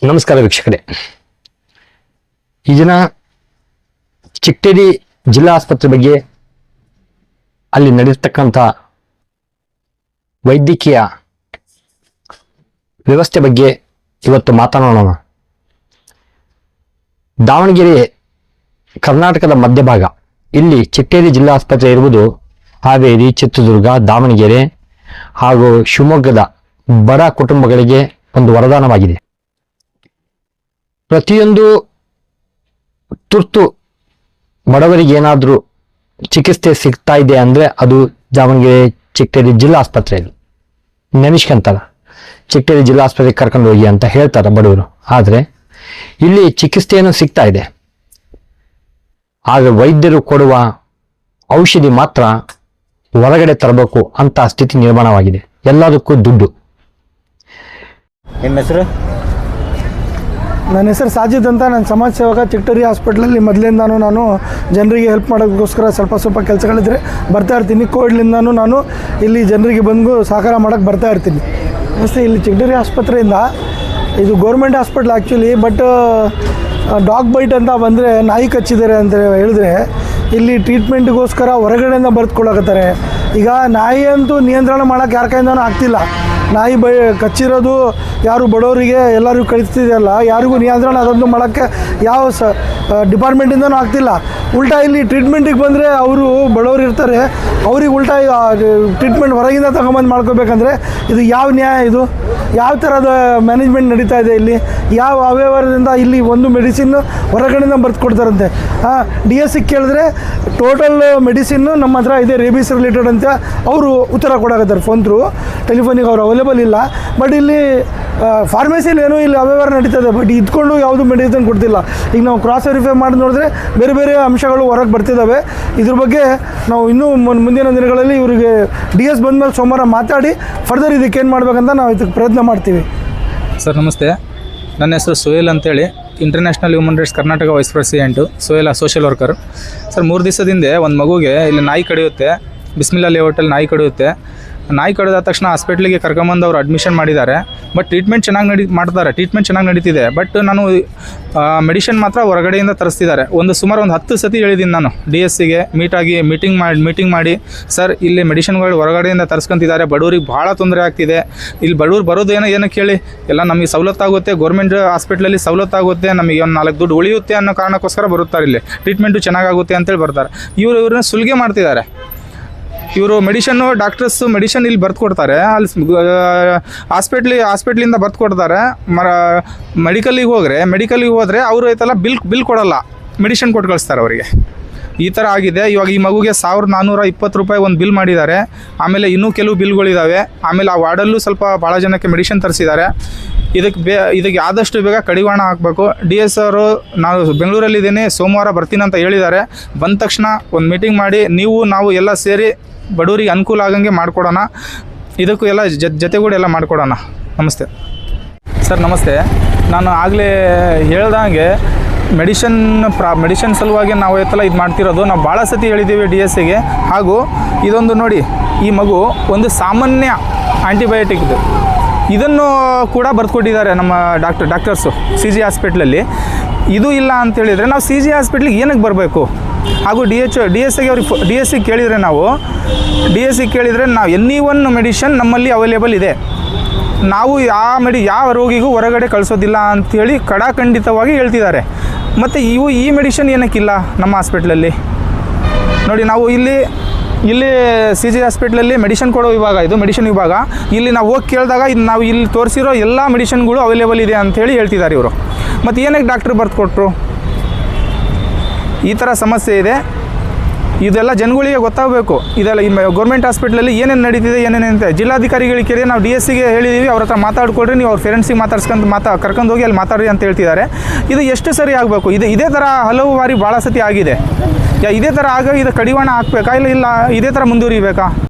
ನಮಸ್ಕಾರ ವೀಕ್ಷಕರೇ. ಈ ದಿನ ಚಿಕ್ಕೇರಿ ಜಿಲ್ಲಾ ಆಸ್ಪತ್ರೆ ಬಗ್ಗೆ ಅಲ್ಲಿ ನಡೆಯತಕ್ಕಂಥ ವೈದ್ಯಕೀಯ ವ್ಯವಸ್ಥೆ ಬಗ್ಗೆ ಇವತ್ತು ಮಾತನಾಡೋಣ. ದಾವಣಗೆರೆ, ಕರ್ನಾಟಕದ ಮಧ್ಯಭಾಗ. ಇಲ್ಲಿ ಚಿಕ್ಕೇರಿ ಜಿಲ್ಲಾ ಆಸ್ಪತ್ರೆ ಇರುವುದು ಹಾವೇರಿ, ಚಿತ್ರದುರ್ಗ, ದಾವಣಗೆರೆ ಹಾಗೂ ಶಿವಮೊಗ್ಗದ ಬಡ ಕುಟುಂಬಗಳಿಗೆ ಒಂದು ವರದಾನವಾಗಿದೆ. ಪ್ರತಿಯೊಂದು ತುರ್ತು ಬಡವರಿಗೆ ಏನಾದರೂ ಚಿಕಿತ್ಸೆ ಸಿಗ್ತಾ ಇದೆ ಅಂದರೆ ಅದು ದಾವಣಗೆರೆ, ಚಿಕ್ಕೇರಿ ಜಿಲ್ಲಾ ಆಸ್ಪತ್ರೆಯಲ್ಲಿ. ನೆನೆಸ್ಕೊಂತಾರ. ಚಿಕ್ಕೇರಿ ಜಿಲ್ಲಾ ಆಸ್ಪತ್ರೆಗೆ ಕರ್ಕೊಂಡು ಹೋಗಿ ಅಂತ ಹೇಳ್ತಾರೆ ಬಡವರು. ಆದರೆ ಇಲ್ಲಿ ಚಿಕಿತ್ಸೆಯನ್ನು ಸಿಗ್ತಾ ಇದೆ. ಆದರೆ ವೈದ್ಯರು ಕೊಡುವ ಔಷಧಿ ಮಾತ್ರ ಹೊರಗಡೆ ತರಬೇಕು ಅಂತ ಸ್ಥಿತಿ ನಿರ್ಮಾಣವಾಗಿದೆ. ಎಲ್ಲದಕ್ಕೂ ದುಡ್ಡು. ನಿಮ್ಮ ಹೆಸರು? ನನ್ನ ಹೆಸರು ಸಾಜಿದ್ ಅಂತ. ನಾನು ಸಮಾಜ ಸೇವಕ, ಚಿಕ್ಟೋರಿ ಹಾಸ್ಪಿಟ್ಲಲ್ಲಿ ಮೊದಲಿಂದಾನು ನಾನು ಜನರಿಗೆ ಹೆಲ್ಪ್ ಮಾಡೋದಕ್ಕೋಸ್ಕರ ಸ್ವಲ್ಪ ಸ್ವಲ್ಪ ಕೆಲಸಗಳಿದ್ರೆ ಬರ್ತಾ ಇರ್ತೀನಿ. ಕೋವಿಡ್ಲಿಂದನೂ ನಾನು ಇಲ್ಲಿ ಜನರಿಗೆ ಬಂದು ಸಹಕಾರ ಮಾಡೋಕ್ಕೆ ಬರ್ತಾ ಇರ್ತೀನಿ. ಅಷ್ಟೇ ಇಲ್ಲಿ ಚಿಕ್ಟೋರಿ ಆಸ್ಪತ್ರೆಯಿಂದ ಇದು government hospital actually but dog bite ಅಂತ ಬಂದರೆ ನಾಯಿ ಕಚ್ಚಿದ್ದಾರೆ ಅಂತ ಹೇಳಿದ್ರೆ ಇಲ್ಲಿ ಟ್ರೀಟ್ಮೆಂಟ್ಗೋಸ್ಕರ ಹೊರಗಡೆಯಿಂದ ಬರೆದುಕೊಳ್ಳಕತ್ತಾರೆ ಈಗ ನಾಯಿ ಅಂತೂ ನಿಯಂತ್ರಣ ಮಾಡೋಕ್ಕೆ ಯಾರ ಕೈಯಿಂದನೂ ಆಗ್ತಿಲ್ಲ. ನಾಯಿ ಬೈ ಕಚ್ಚಿರೋದು, ಯಾರು ಬಡವರಿಗೆ ಎಲ್ಲರಿಗೂ ಕಳಿಸ್ತಿದೆಯಲ್ಲ, ಯಾರಿಗೂ ನಿಯಂತ್ರಣ ಅದನ್ನು ಮಾಡೋಕ್ಕೆ ಯಾವ ಸ ಡಿಪಾರ್ಟ್ಮೆಂಟಿಂದನೂ ಆಗ್ತಿಲ್ಲ. ಉಲ್ಟಾ ಇಲ್ಲಿ ಟ್ರೀಟ್ಮೆಂಟಿಗೆ ಬಂದರೆ ಅವರು ಬಡವರು ಇರ್ತಾರೆ, ಅವ್ರಿಗೆ ಉಲ್ಟಾ ಟ್ರೀಟ್ಮೆಂಟ್ ಹೊರಗಿಂದ ತಗೊಂಬಂದು ಮಾಡ್ಕೋಬೇಕಂದ್ರೆ ಇದು ಯಾವ ನ್ಯಾಯ ಇದು? ಯಾವ ಥರದ ಮ್ಯಾನೇಜ್ಮೆಂಟ್ ನಡೀತಾ ಇದೆ ಇಲ್ಲಿ? ಯಾವ ಅವ್ಯವಹಾರದಿಂದ ಇಲ್ಲಿ ಒಂದು ಮೆಡಿಸಿನ್ನು ಹೊರಗಡೆಯಿಂದ ಬರ್ದು ಕೊಡ್ತಾರಂತೆ? ಹಾಂ ಡಿ ಎಸ್ ಸಿ ಕೇಳಿದ್ರೆ ಟೋಟಲ್ ಮೆಡಿಸಿನ್ನು ನಮ್ಮ ಹತ್ರ ಇದೆ ರೇಬಿಸ್ ರಿಲೇಟೆಡ್ ಅಂತ. ಅವರು ಉತ್ತರ ಕೊಡಕತ್ತಾರೆ ಫೋನ್ ಥ್ರೂ ಟೆಲಿಫೋನಿಗೆ ಅವರು ಅವೈಲೇಬಲ್ ಇಲ್ಲ. ಬಟ್ ಇಲ್ಲಿ ಫಾರ್ಮಸಿಯಲ್ಲಿ ಏನೋ ಇಲ್ಲಿ ಅವ್ಯವಹಾರ ನಡೀತದೆ. ಬಟ್ ಇದ್ಕೊಂಡು ಯಾವುದು ಮೆಡಿಸಿನ್ ಕೊಡ್ತಿಲ್ಲ. ಈಗ ನಾವು ಕ್ರಾಸ್ ವೆರಿಫೈ ಮಾಡಿ ನೋಡಿದ್ರೆ ಬೇರೆ ಬೇರೆ ಅಂಶಗಳು ಹೊರಗೆ ಬರ್ತಿದ್ದಾವೆ ಇದ್ರ ಬಗ್ಗೆ ನಾವು ಇನ್ನೂ ಮುಂದಿನ ದಿನಗಳಲ್ಲಿ ಇವರಿಗೆ ಡಿ ಎಸ್ ಬಂದಮೇಲೆ ಸೋಮವಾರ ಮಾತಾಡಿ ಫರ್ದರ್ ಇದಕ್ಕೆ ಏನು ಮಾಡಬೇಕಂತ ನಾವು ಇದಕ್ಕೆ ಪ್ರಯತ್ನ ಮಾಡ್ತೀವಿ. ಸರ್, ನಮಸ್ತೆ. ನನ್ನ ಹೆಸರು ಸೋಹೇಲ್ ಅಂತೇಳಿ. International human rights Karnataka vice president Sohail social worker sir, ಮೂರು ದಿವಸದಿಂದ ಒಂದು ಮಗುಗೆ ಇಲ್ಲಿ ನಾಯಿ ಕಡಿಯುತ್ತೆ. ಬಿಸ್ಮಿಲ್ಲಾ ಲೇಔಟಲ್ಲಿ ನಾಯಿ ಕಡಿಯುತ್ತೆ. ನಾಯಿ ಕಡಿದ ತಕ್ಷಣ ಹಾಸ್ಪಿಟ್ಲಿಗೆ ಕರ್ಕೊಂಬಂದು ಅವ್ರು ಅಡ್ಮಿಷನ್ ಮಾಡಿದ್ದಾರೆ. ಬಟ್ ಟ್ರೀಟ್ಮೆಂಟ್ ಚೆನ್ನಾಗಿ ನಡಿ, ಮಾಡ್ತಾರೆ. ಟ್ರೀಟ್ಮೆಂಟ್ ಚೆನ್ನಾಗಿ ನಡೀತಿದೆ. ಬಟ್ ನಾನು ಮೆಡಿಷನ್ ಮಾತ್ರ ಹೊರಗಡೆಯಿಂದ ತರಿಸ್ತಿದ್ದಾರೆ. ಒಂದು ಸುಮಾರು ಒಂದು ಹತ್ತು ಸತಿ ಹೇಳಿದ್ದೀನಿ ನಾನು ಡಿ ಎಸ್ ಸಿಗೆ ಮೀಟಾಗಿ ಮೀಟಿಂಗ್ ಮಾಡಿ ಮೀಟಿಂಗ್ ಮಾಡಿ. ಸರ್ ಇಲ್ಲಿ ಮೆಡಿಷನ್ಗಳು ಹೊರಗಡೆಯಿಂದ ತರಿಸ್ಕೊಂತಿದ್ದಾರೆ. ಬಡವರಿಗೆ ಭಾಳ ತೊಂದರೆ ಆಗ್ತಿದೆ. ಇಲ್ಲಿ ಬಡವ್ರು ಬರೋದು ಏನೋ ಏನಕ್ಕೆ ಹೇಳಿ ಎಲ್ಲ ನಮಗೆ ಸವಲತ್ತಾಗುತ್ತೆ. ಗೌರ್ಮೆಂಟ್ ಹಾಸ್ಪಿಟ್ಲಲ್ಲಿ ಸವಲತ್ತಾಗುತ್ತೆ. ನಮಗೆ ಒಂದು ನಾಲ್ಕು ದುಡ್ಡು ಉಳಿಯುತ್ತೆ ಅನ್ನೋ ಕಾರಣಕ್ಕೋಸ್ಕರ ಬರುತ್ತಾರೆ ಇಲ್ಲಿ. ಟ್ರೀಟ್ಮೆಂಟು ಚೆನ್ನಾಗಾಗುತ್ತೆ ಅಂತೇಳಿ ಬರ್ತಾರೆ. ಇವರು ಇವ್ರನ್ನ ಸುಲಿಗೆ ಮಾಡ್ತಿದ್ದಾರೆ. ಇವರು ಮೆಡಿಷನ್ನು ಡಾಕ್ಟರ್ಸು ಮೆಡಿಷನ್ ಇಲ್ಲಿ ಬರ್ದು ಕೊಡ್ತಾರೆ. ಅಲ್ಲಿ ಹಾಸ್ಪಿಟ್ಲಿ ಹಾಸ್ಪಿಟ್ಲಿಂದ ಬರ್ದು ಕೊಡ್ತಾರೆ. ಮರ ಮೆಡಿಕಲಿಗೆ ಹೋಗ್ರೆ ಮೆಡಿಕಲಿಗೆ ಹೋದರೆ ಅವರು ಐತಲ್ಲ ಬಿಲ್ ಬಿಲ್ ಕೊಡೋಲ್ಲ. ಮೆಡಿಷನ್ ಕೊಟ್ಟು ಕಳಿಸ್ತಾರೆ ಅವರಿಗೆ. ಈ ಥರ ಆಗಿದೆ. ಇವಾಗ ಈ ಮಗುಗೆ ಸಾವಿರದ ನಾನ್ನೂರ ಇಪ್ಪತ್ತು ರೂಪಾಯಿ ಒಂದು ಬಿಲ್ ಮಾಡಿದ್ದಾರೆ. ಆಮೇಲೆ ಇನ್ನೂ ಕೆಲವು ಬಿಲ್ಗಳಿದ್ದಾವೆ ಆಮೇಲೆ ಆ ವಾರ್ಡಲ್ಲೂ ಸ್ವಲ್ಪ ಭಾಳ ಜನಕ್ಕೆ ಮೆಡಿಷನ್ ತರಿಸಿದ್ದಾರೆ. ಇದಕ್ಕೆ ಬೇ, ಇದಕ್ಕೆ ಆದಷ್ಟು ಬೇಗ ಕಡಿವಾಣ ಹಾಕಬೇಕು. ಡಿ ಎಸ್ ಅವರು, ನಾನು ಬೆಂಗಳೂರಲ್ಲಿದ್ದೀನಿ, ಸೋಮವಾರ ಬರ್ತೀನಿ ಅಂತ ಹೇಳಿದ್ದಾರೆ. ಬಂದ ತಕ್ಷಣ ಒಂದು ಮೀಟಿಂಗ್ ಮಾಡಿ, ನೀವು, ನಾವು ಎಲ್ಲ ಸೇರಿ ಬಡವರಿಗೆ ಅನುಕೂಲ ಆಗಂಗೆ ಮಾಡಿಕೊಡೋಣ. ಇದಕ್ಕೂ ಎಲ್ಲ ಜೊತೆಗೂಡಿ ಎಲ್ಲ ಮಾಡಿಕೊಡೋಣ. ನಮಸ್ತೆ. ಸರ್, ನಮಸ್ತೆ. ನಾನು ಆಗಲೇ ಹೇಳ್ದಂಗೆ ಮೆಡಿಷನ್ ಪ್ರಾ, ಮೆಡಿಷನ್ ಸಲುವಾಗಿ ನಾವು ಎತ್ತಲ್ಲ ಇದು ಮಾಡ್ತಿರೋದು. ನಾವು ಭಾಳ ಸತಿ ಹೇಳಿದ್ದೀವಿ ಡಿ ಎಸ್ ಸಿಗೆ. ಹಾಗೂ ಇದೊಂದು ನೋಡಿ, ಈ ಮಗು ಒಂದು ಸಾಮಾನ್ಯ ಆ್ಯಂಟಿಬಯೋಟಿಕ್ ಇದು. ಇದನ್ನು ಕೂಡ ಬರೆದುಕೊಟ್ಟಿದ್ದಾರೆ ನಮ್ಮ ಡಾಕ್ಟರ್, ಡಾಕ್ಟರ್ಸು ಸಿ ಜಿ ಹಾಸ್ಪಿಟ್ಲಲ್ಲಿ. ಇದು ಇಲ್ಲ ಅಂತ ಹೇಳಿದರೆ ನಾವು ಸಿ ಜಿ ಹಾಸ್ಪಿಟ್ಲಿಗೆ ಏನಕ್ಕೆ ಬರಬೇಕು? ಹಾಗೂ ಡಿ ಎಚ್ ಡಿ ಎಸ್ ಸಿಗೆ ಅವ್ರಿಗೆ ಡಿ ಎಸ್ ಸಿ ಕೇಳಿದರೆ ನಾವು ಡಿ ಎಸ್ ಸಿ ಕೇಳಿದರೆ ನಾವು ಎನಿ ಒನ್ ಮೆಡಿಷನ್ ನಮ್ಮಲ್ಲಿ ಅವೈಲೇಬಲ್ ಇದೆ. ನಾವು ಯಾವ ಮೆಡಿ ಯಾವ ರೋಗಿಗೂ ಹೊರಗಡೆ ಕಳಿಸೋದಿಲ್ಲ ಅಂಥೇಳಿ ಕಡಾಖಂಡಿತವಾಗಿ ಹೇಳ್ತಿದ್ದಾರೆ. ಮತ್ತು ಇವು ಈ ಮೆಡಿಷನ್ ಏನಕ್ಕಿಲ್ಲ ನಮ್ಮ ಹಾಸ್ಪಿಟ್ಲಲ್ಲಿ ನೋಡಿ ನಾವು ಇಲ್ಲಿ ಇಲ್ಲಿ ಸಿ ಜಿ ಹಾಸ್ಪಿಟ್ಲಲ್ಲಿ ಮೆಡಿಷನ್ ಕೊಡೋ ವಿಭಾಗ, ಇದು ಮೆಡಿಷನ್ ವಿಭಾಗ. ಇಲ್ಲಿ ನಾವು ಹೋಗಿ ಕೇಳಿದಾಗ ಇದು ನಾವು ಇಲ್ಲಿ ತೋರಿಸಿರೋ ಎಲ್ಲ ಮೆಡಿಷನ್ಗಳು ಅವೈಲೇಬಲ್ ಇದೆ ಅಂಥೇಳಿ ಹೇಳ್ತಿದ್ದಾರೆ ಇವರು. ಮತ್ತು ಏನಕ್ಕೆ ಡಾಕ್ಟ್ರ್ ಬರ್ದು ಕೊಟ್ಟರು ಈ ಥರ ಸಮಸ್ಯೆ ಇದೆ. ಇದೆಲ್ಲ ಜನಗಳಿಗೆ ಗೊತ್ತಾಗಬೇಕು. ಇದೆಲ್ಲ ಈ ಗೌರ್ಮೆಂಟ್ ಹಾಸ್ಪಿಟ್ಲಲ್ಲಿ ಏನೇನು ನಡೀತಿದೆ, ಏನೇನು ಅಂತ ಜಿಲ್ಲಾಧಿಕಾರಿಗಳಿಗೆ ಕೇಳಿ ನಾವು ಡಿ ಎಸ್ ಸಿಗೆ ಹೇಳಿದ್ದೀವಿ ಅವ್ರ ಹತ್ರ ಮಾತಾಡ್ಕೊಳ್ರಿ, ನೀವು ಅವ್ರ ಪೇರೆಂಟ್ಸಿಗೆ ಮಾತಾಡ್ಸ್ಕೊಂಡು ಮಾತಾ, ಕರ್ಕೊಂಡು ಹೋಗಿ ಅಲ್ಲಿ ಮಾತಾಡಿ ಅಂತ ಹೇಳ್ತಿದ್ದಾರೆ. ಇದು ಎಷ್ಟು ಸರಿ ಆಗಬೇಕು? ಇದು ಇದೇ ಥರ ಹಲವು ಬಾರಿ ಭಾಳ ಸತಿ ಆಗಿದೆ. ಯಾ, ಇದೇ ಥರ ಆಗ ಇದು ಕಡಿವಾಣ ಹಾಕ್ಬೇಕಾ? ಇಲ್ಲ ಇಲ್ಲ, ಇದೇ ಥರ ಮುಂದುವರಿಬೇಕಾ?